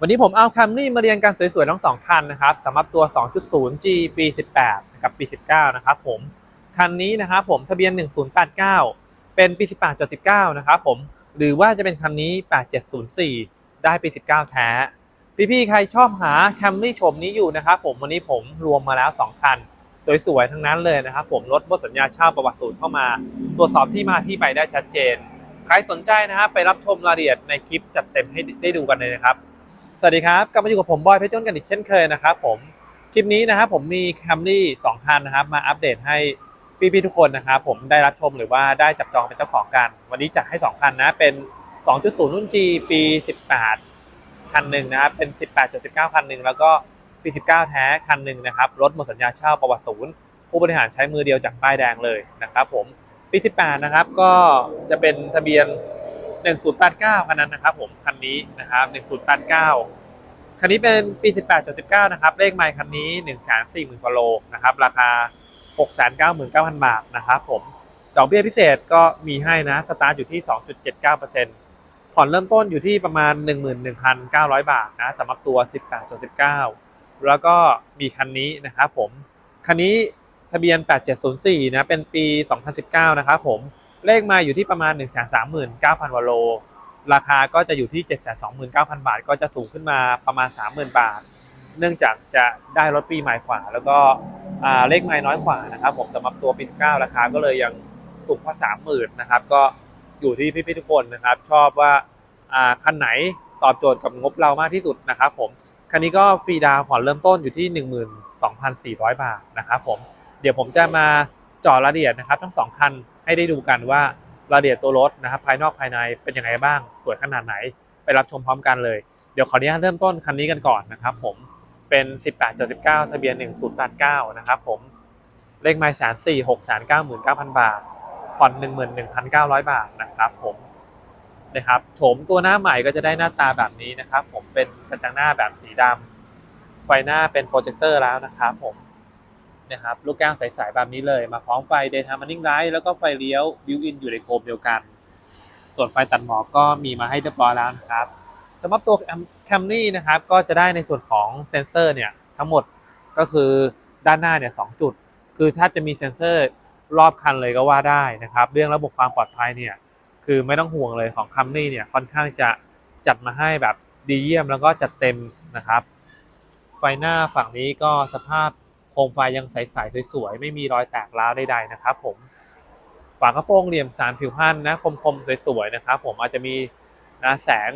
วันนี้ผมเอาคัมรี่มาเรียงกันสวยๆทั้งสองคันนะครับสำหรับตัว 2.0G ปี 18 กับปี 19 นะครับผม คันนี้นะครับผมทะเบียน 1089 เป็นปี 18.19 นะครับผม หรือว่าจะเป็นคันนี้ 8704 ได้ปี 19 แท้ พี่ๆ ใครชอบหาแคมรี่โฉมนี้อยู่นะครับผมวันนี้ผมรวมมาแล้ว 2 คัน สวยๆ ทั้งนั้นเลยนะครับผมรถบนสัญญาเช่าประวัติศูนย์เข้ามา ตรวจสอบที่มาที่ไปได้ชัดเจน ใครสนใจนะครับไปรับชมรายละเอียดในคลิปจัดเต็มให้ได้ดูกันเลยนะครับ สวัสดีครับกลับมาอยู่กับผมบอยเพชรยนกันอีกเช่นเคยนะครับผมคลิปนี้นะครับผมมีแคมรี่สองคันนะครับ มาอัปเดตให้พี่ๆทุกคนนะครับผมได้รับชมหรือว่าได้จับจองเป็นเจ้าของกัน วันนี้จัดให้2คันนะเป็น 2.0 รุ่น G ปี 18 คันหนึ่งนะครับเป็น 18.19 คันหนึ่งแล้วก็ปี 19 แท้คันหนึ่งนะครับรถหมดสัญญาเช่าประวัติศูนย์ผู้บริหารใช้มือเดียวจากป้ายแดงเลยนะครับผมปี 18 นะครับก็จะเป็นทะเบียน 1089คันนั้นนะครับผมคันนี้นะครับ1089คันนี้เป็นปี18.19นะครับเลขไมล์คันนี้ 140,000กว่าโลนะครับราคา 699,000 บาทนะครับผมดอกเบี้ยพิเศษก็มีให้นะสตาร์ทอยู่ที่ 2.79%ผ่อนเริ่มต้นอยู่ที่ประมาณ 11,900 บาทนะสำหรับตัว 18.19 แล้วก็มีคันนี้นะครับผมคันนี้ทะเบียน 8704 นะ เป็นปี 2019 นะครับผม เลขมาอยู่ที่ประมาณ 1 3 9 0 0 0วาโล ราคาก็จะอยู่ที่ 729,000 บาท ก็จะสูงขึ้นมาประมาณ 30,000 บาท เนื่องจากจะได้รถปีใหม่กว่า แล้วก็เลขไม้น้อยกว่านะครับผมสำหรับตัวปี19ราคาก็เลยยังสูงกว่า30,000นะครับก็อยู่ที่พี่ๆทุกคนนะครับ ชอบว่าคันไหนตอบโจทย์กับงบเรามากที่สุดนะครับผมคันนี้ก็ฟรีดาวผ่อนเริ่มต้นอยู่ที่ 12,400 บาทนะครับผมเดี๋ยวผมจะมาจาะรายละเอียดนะครับ ทั้งสองคัน ให้ได้ดูกันว่ารายละเอียดตัวรถนะครับภายนอกภายในเป็นยังไงบ้าง สวยขนาดไหน ไปรับชมพร้อมกันเลย เดี๋ยวขออนุญาตเริ่มต้นคันนี้กันก่อนนะครับผมเป็น 18.19ทะเบียน 1089 นะครับผมเลขไมล์แสนสี่หกแสนเก้าหมื่นเก้าพันบาท ผ่อน11,900บาทนะครับผมนะครับโฉมตัวหน้าใหม่ก็จะได้หน้าตาแบบนี้นะครับ ผมเป็นกระจังหน้าแบบสีดำไฟหน้าเป็นโปรเจคเตอร์แล้วนะครับผม นะครับลูกแก้วใสๆแบบนี้เลย มาพร้อมไฟ daytime running light แล้วก็ไฟเลี้ยว built in อยู่ในโคมเดียวกัน ส่วนไฟตัดหมอกก็มีมาให้เรียบร้อยแล้วนะครับสำหรับตัว Camry นะครับก็จะได้ในส่วนของเซนเซอร์เนี่ยทั้งหมดก็คือด้านหน้าเนี่ยสจุด คือถ้าจะมีเซนเซอร์รอบคันเลยก็ว่าได้นะครับ เรื่องระบบความปลอดภัยเนี่ยคือไม่ต้องห่วงเลยของ Camry เนี่ยค่อนข้างจะจัดมาให้แบบดีเยี่ยมแล้วก็จัดเต็มนะครับ ไฟหน้าฝั่งนี้ก็สภาพ มไฟยังใสๆสวยๆ ไม่มีรอยแตกร้าวใดๆนะครับผมฝากระโปรงเหลี่ยมสารผิวพันธ์นะคมๆสวยๆนะครับผมอาจจะมีนะแสง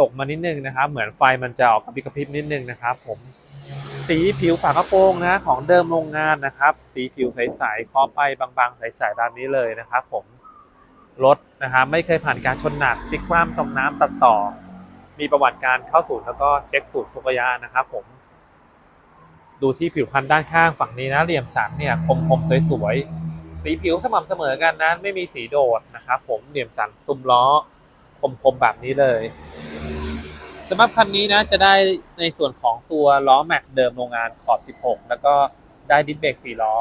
ตกมานิดนึงนะครับ เหมือนไฟมันจะออกกระพริบกระพริบนิดนึงนะครับ ผมสีผิวฝากระโปรงนะของเดิมโรงงานนะครับ สีผิวใสๆเคาะไปบางๆ ใสๆแบบนี้เลยนะครับ ผมรถนะครับไม่เคยผ่านการชนหนักพลิกคว่ำจมน้ำตัดต่อ มีประวัติการเข้าศูนย์แล้วก็เช็คสูตรทุกระยะนะครับ ผม ดูที่ผิวพันธุ์ด้านข้างฝั่งนี้นะเหลี่ยมสันเนี่ยคมๆสวยๆสีผิวสม่ำเสมอกันนะไม่มีสีโดดนะครับผมเหลี่ยมสันซุ้มล้อคมๆแบบนี้เลยสำหรับคันนี้นะจะได้ในส่วนของตัวล้อแม็กเดิมโรงงานขอบ 16 แล้วก็ได้ดิสเบรก4ล้อ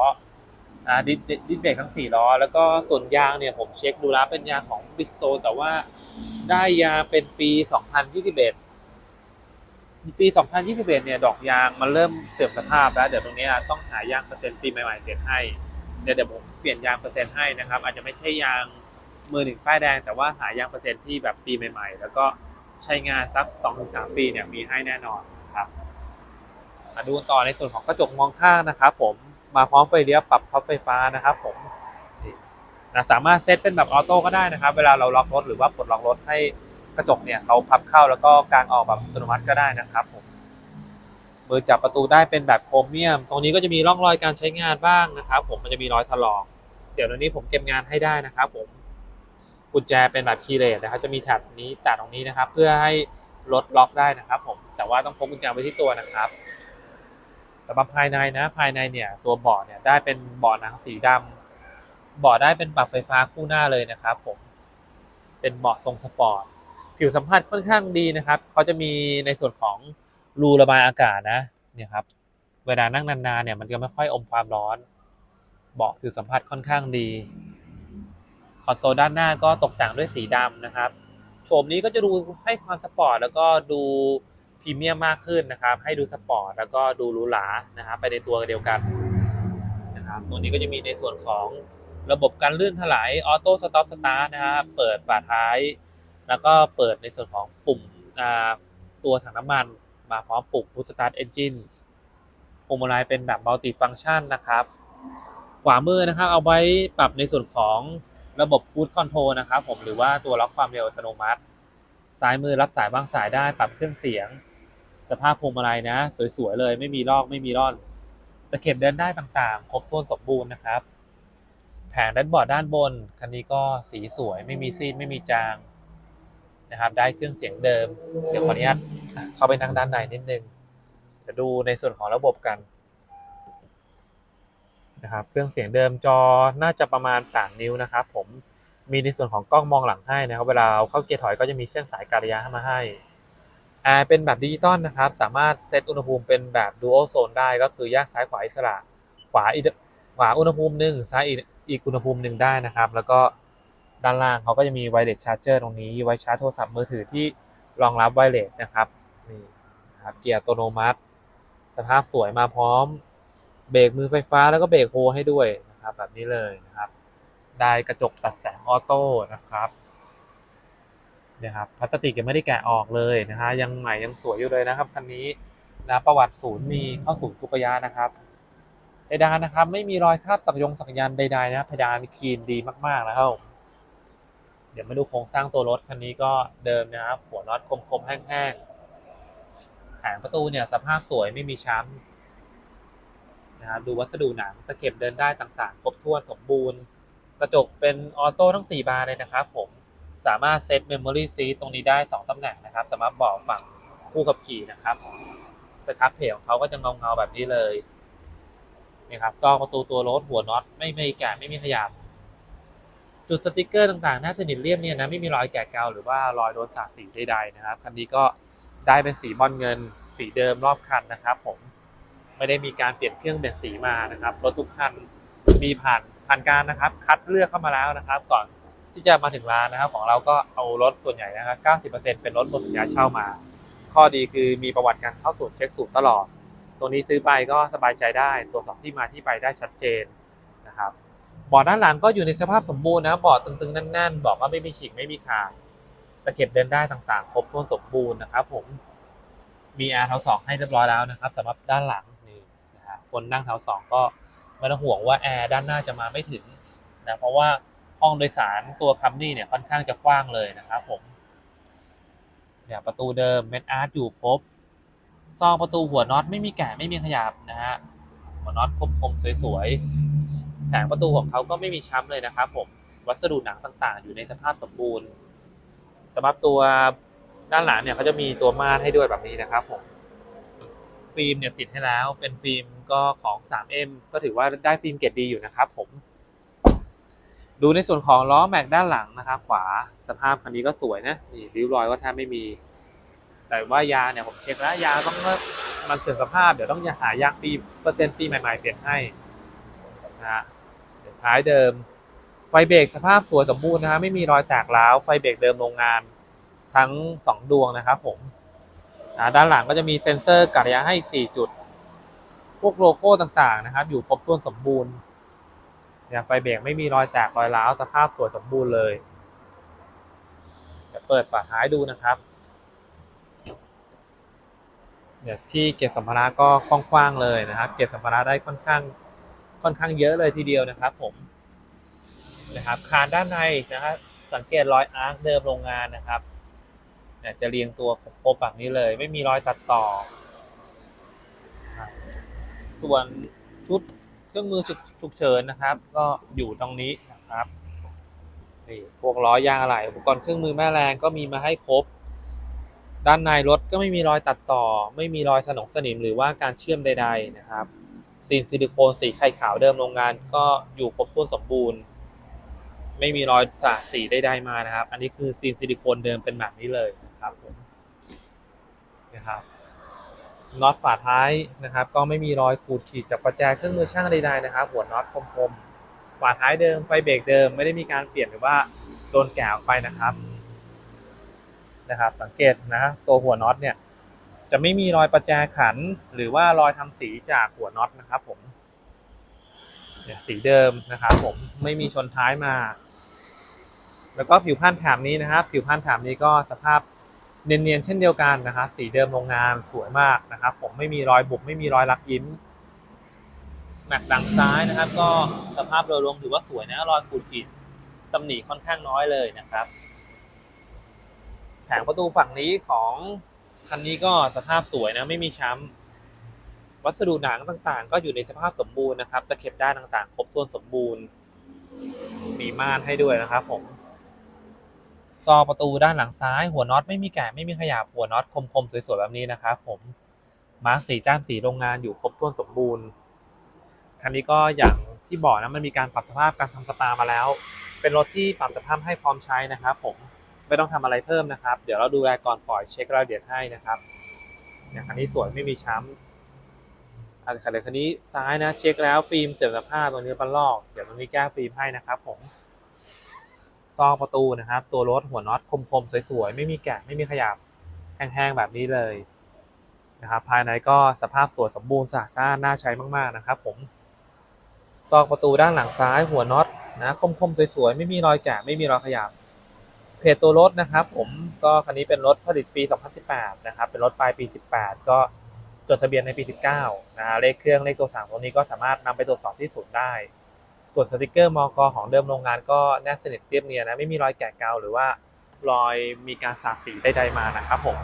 อ่าดิสดิสเบรกทั้ง 4 ล้อ แล้วก็ส่วนยางเนี่ยผมเช็คดูแล้วเป็นยางของบิสโตแต่ว่าได้ยางเป็นปี 2021 ปี 2021 เนี่ยดอกยางมันเริ่มเสื่อมสภาพแล้ว เดี๋ยวตรงนี้ต้องหายางเปอร์เซ็นต์ปีใหม่ๆเปลี่ยนให้เดี๋ยวเดี๋ยวผมเปลี่ยนยางเปอร์เซ็นต์ให้นะครับ อาจจะไม่ใช่ยางมือหนึ่งป้ายแดง แต่ว่าหายางเปอร์เซ็นต์ที่แบบปีใหม่ ๆ แล้วก็ใช้งานสัก2-3 ปีเนี่ยมีให้แน่นอนครับมาดูต่อในส่วนของกระจกมองข้างนะครับ ผมมาพร้อมไฟเลี้ยวปรับพับไฟฟ้านะครับ ผมนี่นะสามารถเซตเป็นแบบออโต้ก็ได้นะครับ เวลาเราล็อกรถหรือว่าปลดล็อกรถให้ กระจกเนี่ยเขาพับเข้าแล้วก็กางออกแบบอัตโนมัติก็ได้นะครับผมมือจับประตูได้เป็นแบบโครเมียม ตรงนี้ก็จะมีร่องรอยการใช้งานบ้างนะครับ ผมมันจะมีรอยถลอก เดี๋ยวตรงนี้ผมเก็บงานให้ได้นะครับ ผมกุญแจเป็นแบบคีย์เลสนะครับ จะมีแถบนี้แตะตรงนี้นะครับ เพื่อให้รถล็อกได้นะครับ ผมแต่ว่าต้องพกกุญแจไว้ที่ตัวนะครับสำหรับภายในนะ ภายในเนี่ยตัวเบาะเนี่ยได้เป็นเบาะหนังสีดำเบาะได้เป็นปรับไฟฟ้าคู่หน้าเลยนะครับ ผมเป็นเบาะทรงสปอร์ต ผิวสัมผัสค่อนข้างดีนะครับ เขาจะมีในส่วนของรูระบายอากาศนะเนี่ยครับ เวลานั่งนานๆเนี่ยมันก็ไม่ค่อยอมความร้อน เบาะผิวสัมผัสค่อนข้างดี คอนโซลด้านหน้าก็ตกแต่งด้วยสีดำนะครับโฉมนี้ก็จะดูให้ความสปอร์ตแล้วก็ดูพรีเมียมมากขึ้นนะครับ ให้ดูสปอร์ตแล้วก็ดูหรูหรานะครับไปในตัวเดียวกันนะครับตัวนี้ก็จะมีในส่วนของระบบการลื่นถลายออโต้สต็อปสตาร์ทนะครับ เปิดฝาท้าย แล้วก็เปิดในส่วนของปุ่มตัวถังน้ำมัน มาพร้อมปุ่ม Push Start Engine ปุ่มอะไรเป็นแบบ Multi Function นะครับ ขวามือนะครับ เอาไว้ปรับในส่วนของระบบ Cruise Control นะครับผมหรือว่าตัวล็อกความเร็วอัตโนมัติ ซ้ายมือรับสายบางสายได้ปรับเครื่องเสียง สภาพพวงมาลัยนะ สวยๆเลยไม่มีลอกไม่มีร่อนตะเข็บเดินได้ต่างๆ ครบถ้วนสมบูรณ์นะครับ แผงด้านบอร์ดด้านบน คันนี้ก็สีสวยไม่มีซีดไม่มีจาง นะครับได้เครื่องเสียงเดิม เดี๋ยวขออนุญาตเข้าไปนั่งด้านในนิดนึงจะดูในส่วนของระบบกันนะครับเครื่องเสียงเดิมจอน่าจะประมาณ3นิ้วนะครับ ผมมีในส่วนของกล้องมองหลังให้นะครับ เวลาเข้าเกียร์ถอยก็จะมีเส้นสายการระยะมาให้แอร์เป็นแบบดิจิตอลนะครับ สามารถเซตอุณหภูมิเป็นแบบ dual zone ได้ก็คือแยกซ้ายขวาอิสระขวาอีกขวาอุณหภูมิหนึ่งซ้ายอีอีกอุณหภูมิหนึ่งได้นะครับ แล้วก็ ด้านล่างเขาก็จะมีไวเลสชาร์เจอร์ตรงนี้ไว้ชาร์จโทรศัพท์มือถือที่รองรับไวเลสนะครับนี่นะครับเกียร์อัตโนมัติ สภาพสวยมาพร้อม เบรกมือไฟฟ้าแล้วก็เบรกโฮให้ด้วยนะครับแบบนี้เลยนะครับได้กระจกตัดแสงออโต้นะครับนี่ครับพลาสติกยังไม่ได้แกะออกเลยนะฮะยังใหม่ยังสวยอยู่เลยนะครับคันนี้นะประวัติศูนย์มีเข้าศูนย์ทุกระยะนะครับเพดานนะครับ ไม่มีรอยคราบสักยงสักยันใดๆนะเพดานคีนดีมากๆนะครับ ดี๋ยวมาดูโครงสร้างตัวรถคันนี้ก็เดิมนะครับ หัวน็อตคมๆแห้งๆแผงประตูเนี่ยสภาพสวยไม่มีช้ำนะครับดูวัสดุหนังตะเข็บเดินได้ต่างๆ ครบถ้วนสมบูรณ์ กระจกเป็นออโต้ทั้ง 4 บานเลยนะครับผมสามารถเซตเมมโมรี่ซีตรงนี้ได้ 2ตำแหน่งนะครับสามารถบอกฝั่งผู้ขับขี่นะครับสครับเพจของเขาก็จะเงาเงาๆแบบนี้เลยนี่ครับซอกประตูตัวรถหัวน็อตไม่มีแกะไม่มีขยับ จุดสติกเกอร์ต่างๆหน้าสนิทเรียบเนี่ยนะไม่มีรอยแกะเกาหรือว่ารอยโดนสาดสีใดๆนะครับคันนี้ก็ได้เป็นสีบอลเงินสีเดิมรอบคันนะครับ ผมไม่ได้มีการเปลี่ยนเครื่องเปลี่ยนสีมานะครับรถทุกคันมีผ่านผ่านการนะครับ คัดเลือกเข้ามาแล้วนะครับ ก่อนที่จะมาถึงร้านนะครับ ของเราก็เอารถส่วนใหญ่นะครับ 90%เป็นรถหมดสัญญาเช่ามา ข้อดีคือมีประวัติการเข้าศูนย์เช็คสูตรตลอด ตัวนี้ซื้อไปก็สบายใจได้ตรวจสอบที่มาที่ไปได้ชัดเจนนะครับ บาะด้านหลังก็อยู่ในสภาพสมบูรณ์นะเบาะตึงๆแน่นๆบอกว่าไม่มีฉีกไม่มีขาดตะเข็บเดินได้ต่างๆ ครบถ้วนสมบูรณ์นะครับ ผม มีแอร์เท้าสองให้เรียบร้อยแล้วนะครับสำหรับด้านหลังนี่นะครับคนนั่งเท้าสองก็ไม่ต้องห่วงว่าแอร์ด้านหน้าจะมาไม่ถึงนะเพราะว่าห้องโดยสารตัวคัมนี่เนี่ยค่อนข้างจะกว้างเลยนะครับผมเนี่ยประตูเดิมเม็ดอาร์ตอยู่ครบซองประตูหัวน็อตไม่มีแกะไม่มีขยับนะฮะหัวน็อตคมๆสวยๆ แผงประตูของเขาก็ไม่มีช้ำเลยนะครับผมวัสดุหนังต่างๆ อยู่ในสภาพสมบูรณ์สำหรับตัวด้านหลังเนี่ยเขาจะมีตัวม่านให้ด้วยแบบนี้นะครับผมฟิล์มเนี่ยติดให้แล้วเป็นฟิล์มก็ของ 3M ก็ถือว่าได้ฟิล์มเกรดดีอยู่นะครับผม ดูในส่วนของล้อแม็กด้านหลังนะครับขวาสภาพคันนี้ก็สวยนะนี่ริ้วรอยก็แทบไม่มี แต่ว่ายาเนี่ยผมเช็คแล้วยาต้องมันเสื่อมสภาพเดี๋ยวต้องหายางปีเปอร์เซ็นต์ปีใหม่ๆเปลี่ยนให้นะฮะ ท้ายเดิม ไฟเบรกสภาพสวยสมบูรณ์นะฮะไม่มีรอยแตกร้าวไฟเบรกเดิมโรงงานทั้ง 2 ดวงนะครับผมด้านหลังก็จะมีเซ็นเซอร์กัดระยะให้ 4 จุด พวกโลโก้ต่างๆนะครับ อยู่ครบถ้วนสมบูรณ์เนี่ยไฟเบรกไม่มีรอยแตกรอยร้าวสภาพสวยสมบูรณ์เลยเดี๋ยวเปิดฝาท้ายดูนะครับเนี่ยที่เก็บสัมภาระก็กว้างๆเลยนะครับ เก็บสัมภาระได้ค่อนข้าง ค่อนข้างเยอะเลยทีเดียวนะครับผมนะครับคานด้านในนะครับสังเกตรอยอาร์คเดิมโรงงานนะครับเนี่ยจะเรียงตัวครบแบบนี้เลย ไม่มีรอยตัดต่อ ส่วนชุดเครื่องมือฉุกฉุกเฉินนะครับ ก็อยู่ตรงนี้นะครับนี่พวกล้อยางอะไหล่อุปกรณ์เครื่องมือแม่แรงก็มีมาให้ครบ ด้านในรถก็ไม่มีรอยตัดต่อ ไม่มีรอยสนองสนิมหรือว่าการเชื่อมใด ๆนะครับ ซีนซิลิโคนสีไข่ขาวเดิมโรงงานก็อยู่ครบถ้วนสมบูรณ์ ไม่มีรอยสาดสีใดๆมานะครับ อันนี้คือซีนซิลิโคนเดิมเป็นแบบนี้เลยนะครับผมนะครับน็อตฝาท้ายนะครับ ก็ไม่มีรอยขูดขีดจากประแจเครื่องมือช่างใดๆนะครับ หัวน็อตคมๆฝาท้ายเดิมไฟเบรกเดิมไม่ได้มีการเปลี่ยนหรือว่าโดนแกะออกไปนะครับนะครับ สังเกตนะตัวหัวน็อตเนี่ย จะไม่มีรอยประแจขัน หรือว่ารอยทำสีจากหัวน็อตนะครับผมเนี่ยสีเดิมนะครับผมไม่มีชนท้ายมา แล้วก็ผิวพันแถบนี้นะครับ ผิวพันแถบนี้ก็สภาพเนียนๆเช่นเดียวกันนะครับสีเดิมโรงงานสวยมากนะครับ ผมไม่มีรอยบุบไม่มีรอยลักยิ้มแม็กดังซ้ายนะครับ ก็สภาพโดยรวมถือว่าสวยนะรอยขูดขีดตำหนิค่อนข้างน้อยเลยนะครับ แผงประตูฝั่งนี้ของ คันนี้ก็สภาพสวยนะ ไม่มีช้ำ วัสดุหนังต่างๆ ก็อยู่ในสภาพสมบูรณ์นะครับ ตะเข็บด้านต่างๆ ครบถ้วนสมบูรณ์ มีม่านให้ด้วยนะครับผม ซอประตูด้านหลังซ้าย หัวน็อตไม่มีแกะไม่มีขยับหัวน็อตคมๆ สวยๆ แบบนี้นะครับผม มาร์กสีแต้มสีโรงงานอยู่ครบถ้วนสมบูรณ์ คันนี้ก็อย่างที่บอกนะ มันมีการปรับสภาพการทำสปามาแล้ว เป็นรถที่ปรับสภาพให้พร้อมใช้นะครับผม ไม่ต้องทำอะไรเพิ่มนะครับ เดี๋ยวเราดูแลก่อนปล่อยเช็ครายละเอียดให้นะครับอย่างคันนี้สวยไม่มีช้ำอันคันคันนี้ซ้ายนะเช็คแล้วฟิล์มเสื่อมสภาพตัวนี้ปันลอกเดี๋ยวตรงนี้แก้ฟิล์มให้นะครับผมซองประตูนะครับ ตัวรถหัวน็อตคมๆสวยๆไม่มีแกะไม่มีขยับแห้งๆแบบนี้เลยนะครับภายในก็สภาพสวยสมบูรณ์สะอาดสะอ้านน่าใช้มากๆนะครับ ผมซองประตูด้านหลังซ้ายหัวน็อตนะคมๆสวยๆไม่มีรอยแกะไม่มีรอยขยับ เพจตัวรถนะครับ ผมก็คันนี้เป็นรถผลิตปี 2018 นะครับ เป็นรถปลายปี 18 ก็จดทะเบียนในปี 19 นะฮะเลขเครื่องเลขตัวสั่งตรงนี้ก็สามารถนำไปตรวจสอบที่ศูนย์ได้ ส่วนสติกเกอร์มอกของเดิมโรงงานก็แนบสนิทเรียบเนียนนะไม่มีรอยแกะเกาหรือว่ารอยมีการสาดสีใดๆมานะครับผม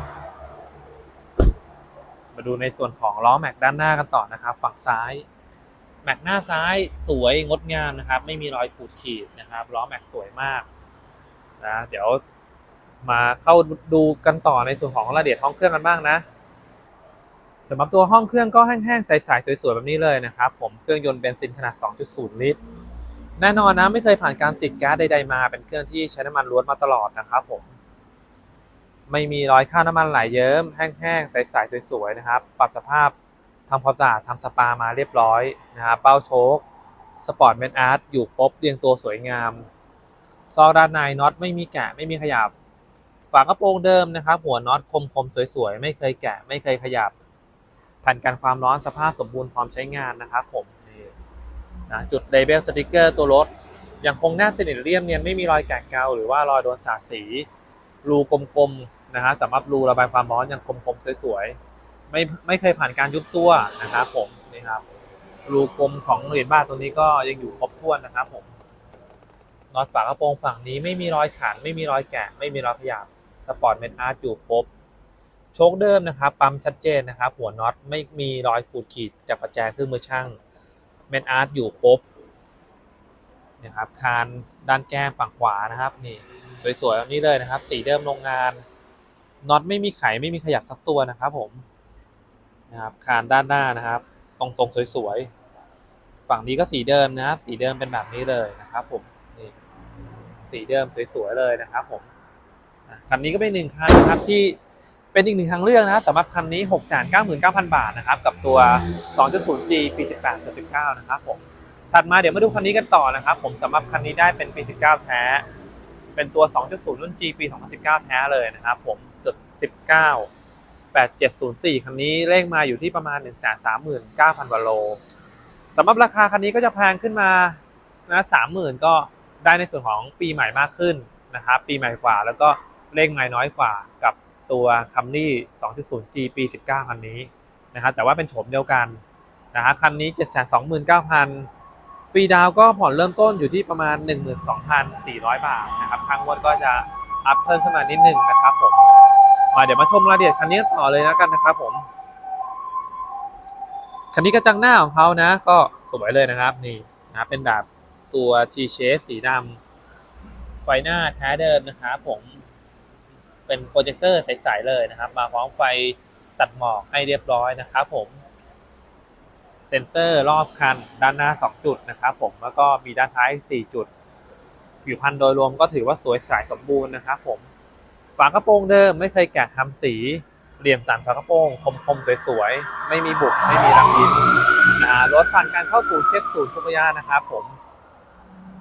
มาดูในส่วนของล้อแม็กด้านหน้ากันต่อนะครับ ฝั่งซ้ายแม็กหน้าซ้ายสวยงดงามนะครับ ไม่มีรอยขูดขีดนะครับล้อแม็กสวยมาก นะ เดี๋ยวมาเข้าดูกันต่อในส่วนของรายละเอียดห้องเครื่องกันบ้างนะสำหรับตัวห้องเครื่องก็แห้งๆใสๆสวยๆแบบนี้เลยนะครับผมเครื่องยนต์เบนซินขนาด 2.0 ลิตร แน่นอนนะไม่เคยผ่านการติดแก๊สใดๆมา เป็นเครื่องที่ใช้น้ำมันล้วนมาตลอดนะครับผมไม่มีรอยค่าน้ำมันไหลเยิ้มแห้งๆใสๆสวยๆนะครับ ปรับสภาพทำความสะอาดทำสปามาเรียบร้อยนะครับเป้าโชคสปอร์ตเมนอาร์ตอยู่ครบเรียงตัวสวยงาม ซอกด้านในน็อตไม่มีแกะไม่มีขยับ ฝากระโปรงเดิมนะครับ หัวน็อตคมๆสวยๆ ไม่เคยแกะ ไม่เคยขยับผ่านการความร้อนสภาพสมบูรณ์พร้อมใช้งานนะครับผมนี่นะจุดเลเบลสติกเกอร์ตัวรถยังคงแนบสนิทเรียบเนียนไม่มีรอยแกะเกาหรือว่ารอยโดนสาดสี รูกลมๆนะฮะสำหรับรูระบายความร้อนยังคมๆสวยๆไม่ไม่เคยผ่านการยุบตัวนะครับผมนี่ครับรูกลมของเหรียญบาทตัวนี้ก็ยังอยู่ครบถ้วนนะครับผม น็อตฝากระโปรงฝั่งนี้ไม่มีรอยขัน ไม่มีรอยแกะ ไม่มีรอยขยับสปอร์ตเมนอาร์ตอยู่ครบโชคเดิมนะครับ ปั๊มชัดเจนนะครับ หัวน็อตไม่มีรอยขูดขีดจากประแจเครื่องมือช่างเมนอาร์ตอยู่ครบนะครับคานด้านแก้มฝั่งขวานะครับ นี่สวยๆแบบนี้เลยนะครับ สีเดิมโรงงานน็อตไม่มีไขไม่มีขยับสักตัวนะครับ ผมนะครับคานด้านหน้านะครับ ตรงๆสวยๆฝั่งนี้ก็สีเดิมนะครับ สีเดิมเป็นแบบนี้เลยนะครับ ผม สีเดิมสวยๆเลยนะครับผมคันนี้ก็เป็นหนึ่งคันนะครับที่เป็นอีกหนึ่งทางเลือกนะครับสำหรับคันนี้ 699,000 บาทนะครับกับตัว 2.0G ปี 18.19 นะครับผมถัดมาเดี๋ยวมาดูคันนี้กันต่อนะครับผมสำหรับคันนี้ได้เป็นปี 19 แท้ เป็นตัว 2.0 รุ่น G ปี 2019 แท้เลยนะครับผมจุด19 8704 คันนี้เลขมาอยู่ที่ประมาณ 139,000 กว่าโลสำหรับราคาคันนี้ก็จะแพงขึ้นมานะ30,000 ก็ ได้ในส่วนของปีใหม่มากขึ้นนะครับปีใหม่กว่า แล้วก็เลขไม้น้อยกว่ากับตัวคัมรี่ 2.0G ปี 19 คันนี้นะครับแต่ว่าเป็นโฉมเดียวกันนะฮะคันนี้ 729,000 ฟรีดาวก็ผ่อนเริ่มต้นอยู่ที่ประมาณ 12,400 บาทนะครับทางงวันก็จะอัพเพิ่มขึ้นมานิดนึงนะครับผมมาเดี๋ยวมาชมรายละเอียดคันนี้ต่อเลยแล้วกันนะครับผมคันนี้กระจังหน้าของเขานะ ก็สวยเลยนะครับนี่นะเป็นแบบ ตัว T shape สีดำไฟหน้าแท้เดิมนะครับผมเป็นโปรเจคเตอร์ใสๆเลยนะครับ มาพร้อมไฟตัดหมอกให้เรียบร้อยนะครับผม เซ็นเซอร์รอบคันด้านหน้า 2 จุดนะครับผมแล้วก็มีด้านท้าย 4 จุด ผิวพรรณโดยรวมก็ถือว่าสวยใสสมบูรณ์นะครับผมฝากระโปรงเดิมไม่เคยแกะทำสีเหลี่ยมสันฝากระโปรงคมๆสวยๆ ไม่มีบุบไม่มีรังยิ้มนะรถผ่านการเข้าศูนย์เช็คศูนย์ทุกระยะนะครับผม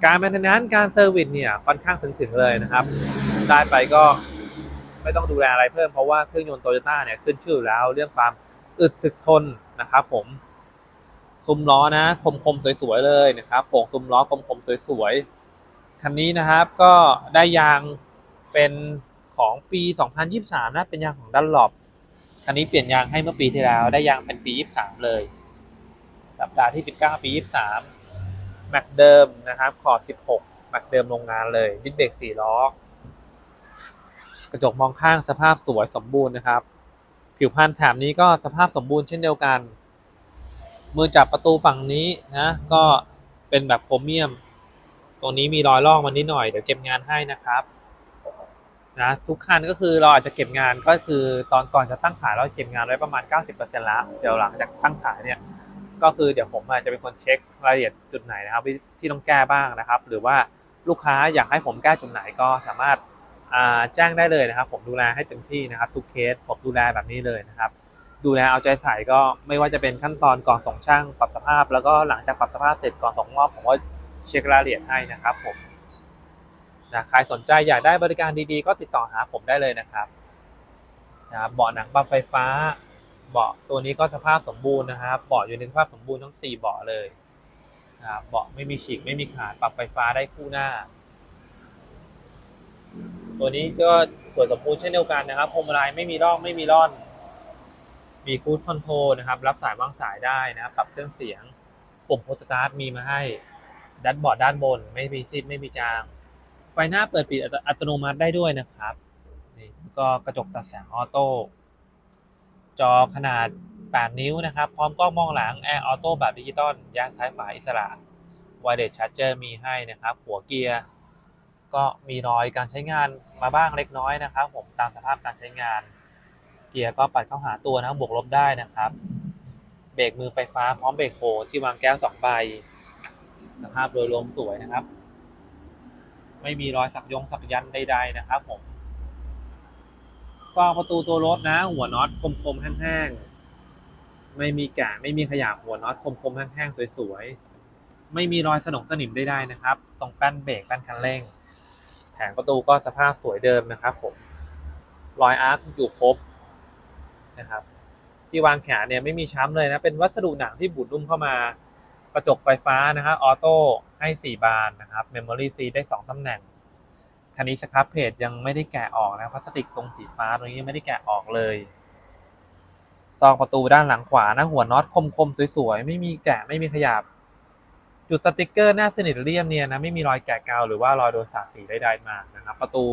การแมนเทนแนนซ์การเซอร์วิสเนี่ยค่อนข้างถึงๆเลยนะครับ ได้ไปก็ไม่ต้องดูแลอะไรเพิ่มเพราะว่าเครื่องยนต์โตโยต้าเนี่ยขึ้นชื่อแล้วเรื่องความอึดถึกทนนะครับ ผมซุ้มล้อนะคมคมสวยๆเลยนะครับโป่งซุ้มล้อคมคมสวยๆคันนี้นะครับก็ได้ยางเป็นของปี 2023 นะเป็นยางของดันหลบคันนี้เปลี่ยนยางให้เมื่อปีที่แล้ว ได้ยางเป็นปี 23 เลย สัปดาห์ที่ 19 ปี 23 แม็กเดิมนะครับ ขอบ 16แม็กเดิมโรงงานเลยดิสเบรก4ล้อกระจกมองข้างสภาพสวยสมบูรณ์นะครับ ผิวพรรณแถบนี้ก็สภาพสมบูรณ์เช่นเดียวกัน มือจับประตูฝั่งนี้นะก็เป็นแบบโครเมียม ตรงนี้มีรอยลอกมานิดหน่อยเดี๋ยวเก็บงานให้นะครับนะทุกคันก็คือเราอาจจะเก็บงานก็คือตอนก่อนจะตั้งขายเราเก็บงานไว้ประมาณ 90%แล้วเดี๋ยวหลังจากตั้งขายเนี่ย ก็คือเดี๋ยวผมอาจจะเป็นคนเช็ครายละเอียดจุดไหนนะครับที่ที่ต้องแก้บ้างนะครับ หรือว่าลูกค้าอยากให้ผมแก้จุดไหนก็สามารถแจ้งได้เลยนะครับ ผมดูแลให้เต็มที่นะครับ ทุกเคสผมดูแลแบบนี้เลยนะครับ ดูแลเอาใจใส่ก็ไม่ว่าจะเป็นขั้นตอนก่อนส่งช่างปรับสภาพ แล้วก็หลังจากปรับสภาพเสร็จก่อนส่งมอบผมก็เช็ครายละเอียดให้นะครับผมนะใครสนใจอยากได้บริการดีๆ ก็ติดต่อหาผมได้เลยนะครับนะบเบาะหนังบัฟไฟฟ้า เบาะตัวนี้ก็สภาพสมบูรณ์นะครับเบาะอยู่ในสภาพสมบูรณ์ทั้ง4เบาะเลยนะครับเบาะไม่มีฉีกไม่มีขาดปรับไฟฟ้าได้คู่หน้า ตัวนี้ก็ส่วนสมบูรณ์เช่นเดียวกันนะครับพวงมาลัยไม่มีร่องไม่มีร่อน มีคูดคอนโทรนะครับ รับสายวางสายได้นะครับปรับเครื่องเสียงปุ่มโพสตาร์ทมีมาให้ดัชบอร์ดด้านบน ไม่มีซิดไม่มีจาง ไฟหน้าเปิดปิดอัตโนมัติได้ด้วยนะครับนี่ก็กระจกตัดแสงออโต้ จอขนาด 8 นิ้วนะครับ พร้อมกล้องมองหลัง Air Auto แบบดิจิตอลยักซ้ายขวาอิสระ Wireless Charger มีให้นะครับ หัวเกียร์ก็มีรอยการใช้งานมาบ้างเล็กน้อยนะครับ ผมตามสภาพการใช้งาน เกียร์ก็ปัดเข้าหาตัวนะครับบวกลบได้นะครับ เบรกมือไฟฟ้าพร้อมเบรกโฮที่วางแก้วสองใบ สภาพโดยรวมสวยนะครับ ไม่มีรอยสักยงสักยันใดๆนะครับผม ฟองประตูตัวรถนะ หัวน็อตคมๆแห้งๆไม่มีแกะไม่มีขยะหัวน็อตคมๆแห้งๆสวยๆไม่มีรอยสนองสนิมใดๆนะครับ ตรงแป้นเบรกแป้นคันเร่ง แผงประตูก็สภาพสวยเดิมนะครับผมรอยอาร์คอยู่ครบนะครับ ที่วางแขนเนี่ยไม่มีช้ำเลยนะ เป็นวัสดุหนังที่บูดนุ่มเข้ามา กระจกไฟฟ้านะครับออโต้ให้ 4 บานนะครับเมมโมรี่ซีได้ 2ตำแหน่ง คันนี้สครับเพจยังไม่ได้แกะออกนะพลาสติกตรงสีฟ้าตรงนี้ยังไม่ได้แกะออกเลยซองประตูด้านหลังขวานะหัวน็อตคมๆสวยๆไม่มีแกะไม่มีขยับ จุดสติกเกอร์หน้าสนิทเรียมเนี่ยนะไม่มีรอยแกะกาวหรือว่ารอยโดนสาดสีใดๆมานะครับประตู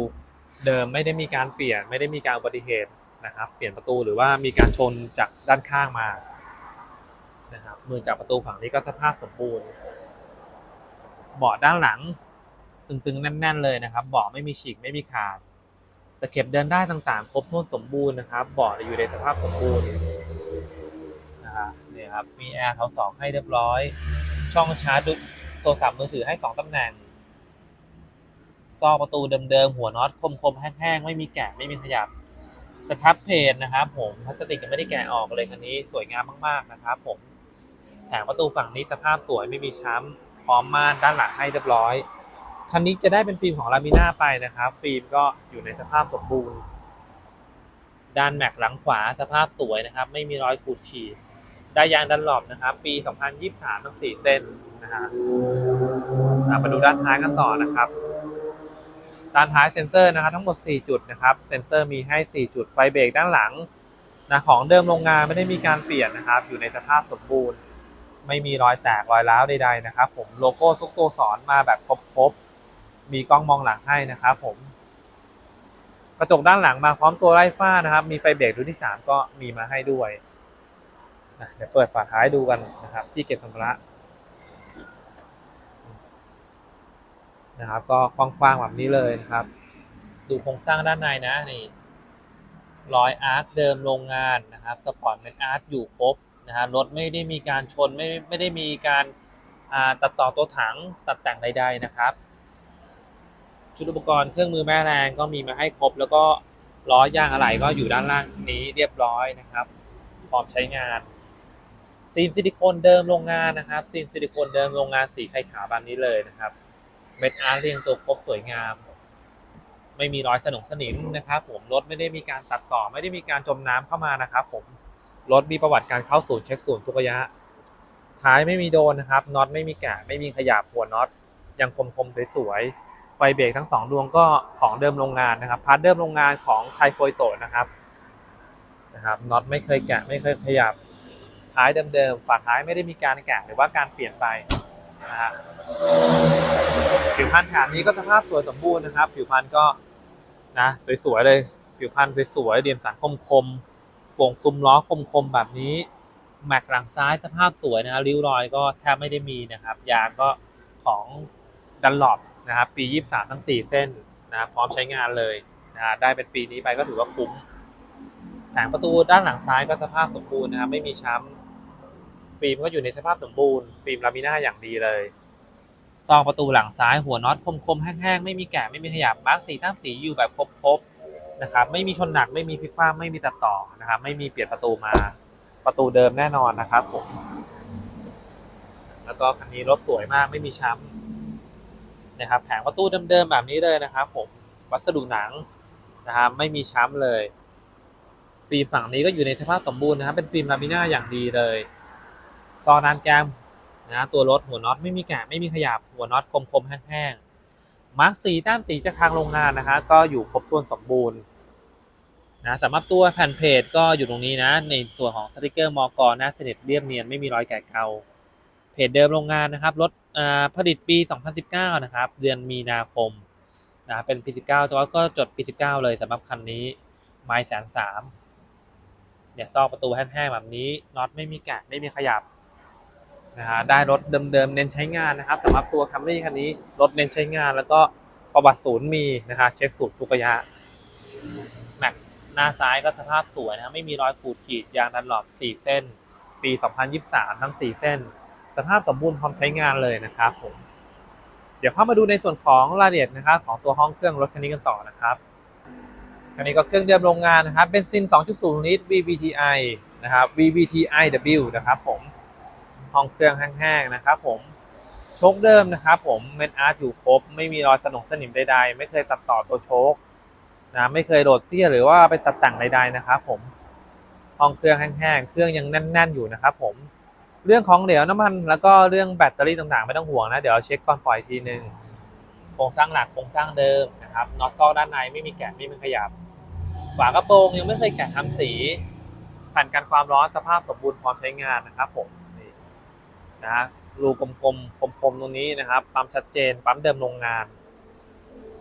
เดิมไม่ได้มีการเปลี่ยนไม่ได้มีการอุบัติเหตุนะครับ เปลี่ยนประตูหรือว่ามีการชนจากด้านข้างมานะครับมือจับประตูฝั่งนี้ก็สภาพสมบูรณ์เบาะด้านหลัง ตึงๆ แน่น ๆ เลยนะครับเบาะไม่มีฉีกไม่มีขาดตะเข็บเดินได้ต่างๆ ครบถ้วนสมบูรณ์นะครับเบาะอยู่ในสภาพสมบูรณ์นะครับนี่ครับมีแอร์เขาสองให้เรียบร้อย ช่องชาร์จโทรศัพท์มือถือให้สองตำแหน่งซอกประตูเดิมๆหัวน็อตคมๆแห้งๆไม่มีแกะไม่มีขยับสครับเพจนะครับ ผมพลาสติกยังไม่ได้แกะออกเลยคันนี้สวยงามมากๆนะครับ ผมแผงประตูฝั่งนี้สภาพสวยไม่มีช้ำพร้อมม่านด้านหลังให้เรียบร้อย คันนี้จะได้เป็นฟิล์มของลามิน่าไปนะครับ ฟิล์มก็อยู่ในสภาพสมบูรณ์ ด้านแม็กหลังขวาสภาพสวยนะครับ ไม่มีรอยขูดขีดได้ยางดันหลบนะครับ ปี 2023 ทั้ง 4 เส้นนะฮะอะมาดูด้านท้ายกันต่อนะครับ ด้านท้ายเซ็นเซอร์นะครับทั้งหมด 4 จุดนะครับ เซ็นเซอร์มีให้ 4 จุดไฟเบรกด้านหลังนะของเดิมโรงงานไม่ได้มีการเปลี่ยนนะครับ อยู่ในสภาพสมบูรณ์ ไม่มีรอยแตกรอยร้าวใดๆนะครับ ผมโลโก้ทุกตัวสอนมาแบบครบๆ มีกล้องมองหลังให้นะครับผม กระจกด้านหลังมาพร้อมตัวไล่ฟ้านะครับ มีไฟเบรกรุ่นที่ 3 ก็มีมาให้ด้วยเดี๋ยวเปิดฝาท้ายดูกันนะครับ ที่เก็บสัมภาระนะครับ ก็กว้างๆแบบนี้เลยนะครับ ดูโครงสร้างด้านในนะนี่รอยอาร์คเดิมโรงงานนะครับสปอร์ตเมนอาร์คอยู่ครบนะฮะรถไม่ได้มีการชนไม่ไม่ได้มีการตัดต่อตัวถังตัดแต่งใด ๆนะครับ ชุดอุปกรณ์เครื่องมือแม่แรงก็มีมาให้ครบ แล้วก็ล้อยางอะไหล่ก็อยู่ด้านล่างนี้เรียบร้อยนะครับ พร้อมใช้งานซีนซิลิโคนเดิมโรงงานนะครับซีนซิลิโคนเดิมโรงงานสีไข่ขาวแบบนี้เลยนะครับเม็ดอาร์เรียงตัวครบสวยงาม ไม่มีรอยสนงสนิมนะครับ ผมรถไม่ได้มีการตัดต่อ ไม่ได้มีการจมน้ำเข้ามานะครับ ผมรถมีประวัติการเข้าศูนย์เช็คศูนย์ทุกระยะท้ายไม่มีโดนนะครับน็อตไม่มีแกะไม่มีขยับหัวน็อตยังคมคมๆสวยๆ ฟเบรกทั้งสองดวงก็ของเดิมโรงงานนะครับพาร์ทเดิมโรงงานของไทโฟยโตนะครับนะครับน็อตไม่เคยแกะไม่เคยขยับท้ายเดิมๆฝาท้ายไม่ได้มีการแกะหรือว่าการเปลี่ยนไปนะฮะผิวพรรณฐานนี้ก็สภาพสวยสมบูรณ์นะครับ ผิวพรรณก็นะสวยๆเลย ผิวพรรณสวยๆเดียมสันคมๆโป่งซุ้มล้อคมๆแบบนี้แม็กหลังซ้ายสภาพสวยนะริ้วรอยก็แทบไม่ได้มีนะครับ ยางก็ของดันหลอป นะครับปี 23 ทั้ง 4 เส้นนะพร้อมใช้งานเลยนะได้เป็นปีนี้ไปก็ถือว่าคุ้มแผงประตูด้านหลังซ้ายก็สภาพสมบูรณ์นะครับไม่มีช้ำฟิล์มก็อยู่ในสภาพสมบูรณ์ฟิล์มลามิน่าอย่างดีเลยซองประตูหลังซ้ายหัวน็อตคมๆแห้งๆไม่มีแกะไม่มีขยับมาร์กสีตั้งสีอยู่แบบครบๆนะครับไม่มีชนหนักไม่มีพลิกคว่ำไม่มีตัดต่อนะครับไม่มีเปลี่ยนประตูมาประตูเดิมแน่นอนนะครับผมแล้วก็คันนี้รถสวยมากไม่มีช้ำ นะครับ แผงประตูเดิมๆแบบนี้เลยนะครับ ผมวัสดุหนังนะครับไม่มีช้ำเลย ฟิล์มฝั่งนี้ก็อยู่ในสภาพสมบูรณ์นะครับ เป็นฟิล์มลามิน่าอย่างดีเลย ซอนานแกมนะตัวรถหัวน็อตไม่มีแกะไม่มีขยับหัวน็อตคมๆแห้งๆมาร์กสีแต้มสีจากทางโรงงานนะครับก็อยู่ครบถ้วนสมบูรณ์นะสำหรับตัวแผ่นเพจก็อยู่ตรงนี้นะ ในส่วนของสติกเกอร์มอกหน้าสนิทเรียบเนียนไม่มีรอยแกะเกา เพจเดิมโรงงานนะครับรถผลิตปี 2019 นะครับ เดือนมีนาคมนะเป็นปี 19แต่ว่าก็จดปี 19 เลยสำหรับคันนี้ไม้แสนสามเนี่ยซอกประตูแห้งๆแบบนี้น็อตไม่มีแกะไม่มีขยับนะฮะได้รถเดิมๆเน้นใช้งานนะครับสำหรับตัวคัมรี่คันนี้รถเน้นใช้งานแล้วก็ประวัติศูนย์มีนะครับเช็คสูตรทุกระยะแม็กหน้าซ้ายก็สภาพสวยนะไม่มีรอยขูดขีดยางดันหลอบ4เส้น ปี 2023 ทั้ง4เส้น สภาพสมบูรณ์พร้อมใช้งานเลยนะครับผมเดี๋ยวเข้ามาดูในส่วนของรายละเอียดนะครับของตัวห้องเครื่องรถคันนี้กันต่อนะครับคันนี้ก็เครื่องเดิมโรงงานนะครับเบนซิน 2.0 ลิตร VVTi นะครับ VVTiW นะครับผมห้องเครื่องแห้งๆนะครับผมโชคเดิมนะครับผมเมนอาร์ตอยู่ครบ ไม่มีรอยสนงสนิมใดๆ ไม่เคยตัดต่อตัวโชคนะไม่เคยโดดเตี้ยหรือว่าไปตัดแต่งใดๆนะครับผมห้องเครื่องแห้งๆเครื่องยังแน่น ๆ อยู่นะครับผม เรื่องของเหลวน้ำมันแล้วก็เรื่องแบตเตอรี่ต่างๆ ไม่ต้องห่วงนะ เดี๋ยวเช็คก่อนปล่อยทีนึงโครงสร้างหลักโครงสร้างเดิมนะครับน็อตก็ด้านในไม่มีแกะไม่มีขยับ ฝากระโปรงยังไม่เคยแกะทำสีผ่านการความร้อนสภาพสมบูรณ์พร้อมใช้งานนะครับผมนี่นะรูกลมๆคมๆตรงนี้นะครับปั๊มชัดเจนปั๊มเดิมโรงงาน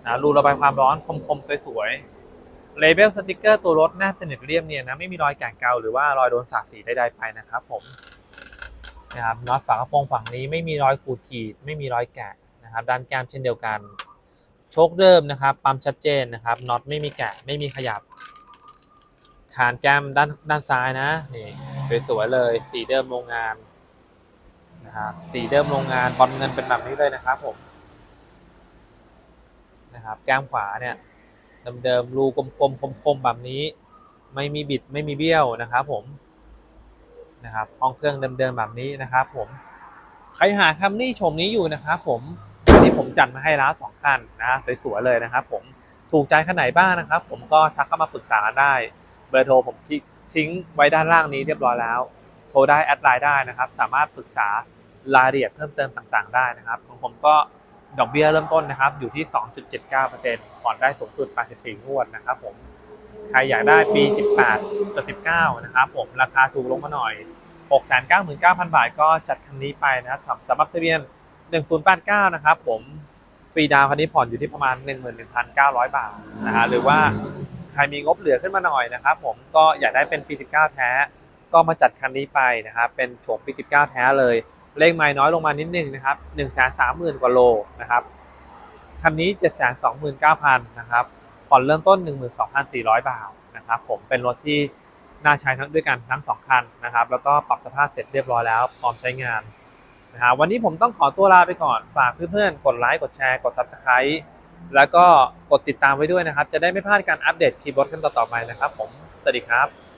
นะรูระบายความร้อนคมๆสวยๆเลเบลสติกเกอร์ตัวรถหน้าสนิทเรียบเนียนนะไม่มีรอยแกะเกาหรือว่ารอยโดนสาดสีใดๆไปนะครับผม นะครับน็อตฝากระโปรงฝั่งนี้ไม่มีรอยขูดขีด ไม่มีรอยแกะนะครับ ด้านแก้มเช่นเดียวกัน โชคเดิมนะครับ ปั๊มชัดเจนนะครับน็อตไม่มีแกะไม่มีขยับคานแก้มด้านด้านซ้ายนะนี่สวยๆเลยสีเดิมโรงงานนะครับสีเดิมโรงงานบอลเงินเป็นแบบนี้เลยนะครับผมนะครับแก้มขวาเนี่ยเดิมๆรูกลมๆคมๆแบบนี้ ไม่มีบิดไม่มีเบี้ยวนะครับผม นะครับห้องเครื่องเดิมๆแบบนี้นะครับ ผมใครหาคัมรี่ชมนี้อยู่นะครับผมอันนี้ผมจัดมาให้แล้วสองคันนะสวยๆเลยนะครับ ผมถูกใจคันไหนบ้างนะครับ ผมก็ทักเข้ามาปรึกษาได้เบอร์โทรผมทิ้งไว้ด้านล่างนี้เรียบร้อยแล้ว โทรได้แอดไลน์ได้นะครับ สามารถปรึกษารายละเอียดเพิ่มเติมต่างๆ ได้นะครับของผมก็ดอกเบี้ยเริ่มต้นนะครับ อยู่ที่ 2.79%ผ่อนได้สูงสุด 84 งวดนะครับผม ใครอยากได้ปี 18กับ19 นะครับผมราคาถูกลงมาหน่อย 699,000 บาทก็จัดคันนี้ไปนะครับสำหรับทะเบียน 1089 นะครับผมฟรีดาวคันนี้ผ่อนอยู่ที่ประมาณ 11,900 บาทนะฮะหรือว่าใครมีงบเหลือขึ้นมาหน่อยนะครับผมก็อยากได้เป็นปี 19 แท้ ก็มาจัดคันนี้ไปนะครับเป็นโฉมปี 19 แท้เลยเลขไม้น้อยลงมานิดนึงนะครับ1 3 0 0 0 0 กว่าโลนะครับคันนี้ 729,000นะครับ ผ่อนเริ่มต้น 12,400 บาทนะครับผมเป็นรถที่น่าใช้ทั้งด้วยกันทั้ง 2 คันนะครับ แล้วก็ปรับสภาพเสร็จเรียบร้อยแล้ว พร้อมใช้งานนะฮะวันนี้ผมต้องขอตัวลาไปก่อน ฝากเพื่อนๆ กดไลค์ กดแชร์ กด Subscribe แล้วก็กดติดตามไว้ด้วยนะครับ จะได้ไม่พลาดการอัปเดตคลิปรถขั้นต่อๆไปนะครับผม สวัสดีครับ